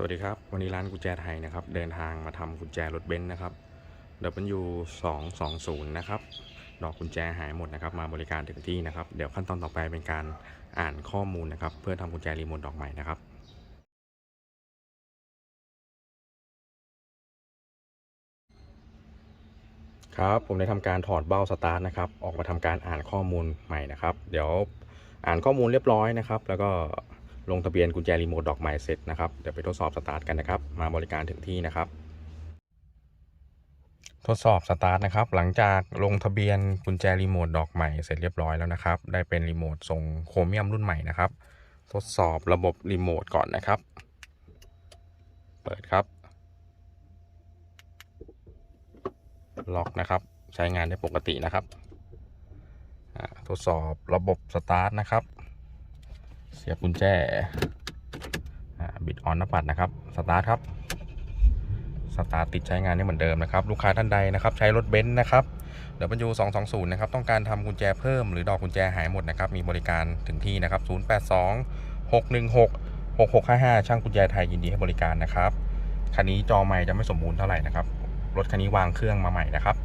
สวัสดีครับ วันนี้ร้านกุญแจไทยนะครับ เดินทางมาทำกุญแจรถเบนซ์นะครับ W 2 2 0นะครับ ดอกกุญแจหายหมดนะครับ มาบริการถึงที่นะครับ เดี๋ยวขั้นตอนต่อไปเป็นการอ่านข้อมูลนะครับ เพื่อทำกุญแจรีโมทดอกใหม่นะครับครับผมได้ทำการถอดเบ้าสตาร์ทนะครับออกมาทำการอ่านข้อมูลใหม่นะครับ เดี๋ยวอ่านข้อมูลเรียบร้อยนะครับ แล้วก็ ลงทะเบียนกุญแจรีโมทดอกใหม่เสร็จนะครับ เดี๋ยวไปทดสอบสตาร์ทกันนะครับ มาบริการถึงที่นะครับ ทดสอบสตาร์ทนะครับ หลังจากลงทะเบียนกุญแจรีโมทดอกใหม่เสร็จเรียบร้อยแล้วนะครับ ได้เป็นรีโมททรงโครเมียมรุ่นใหม่นะครับ ทดสอบระบบรีโมทก่อนนะครับ เปิดครับ ล็อกนะครับ ใช้งานได้ปกตินะครับ ทดสอบระบบสตาร์ทนะครับ เสียบกุญแจบิดออนหน้าปัดนะครับสตาร์ทครับสตาร์ทติดใช้งานได้เหมือนเดิมนะครับ ลูกค้าท่านใดนะครับ ใช้รถเบนซ์นะครับเดี๋ยวบรรยู220 นะครับ ต้องการทำกุญแจเพิ่มหรือดอกกุญแจหายหมดนะครับ มีบริการถึงที่นะครับ 082 616 6655 ช่างกุญแจไทยยินดีให้บริการนะครับ คันนี้จอใหม่จะไม่สมบูรณ์เท่าไหร่นะครับ รถคันนี้วางเครื่องมาใหม่นะครับ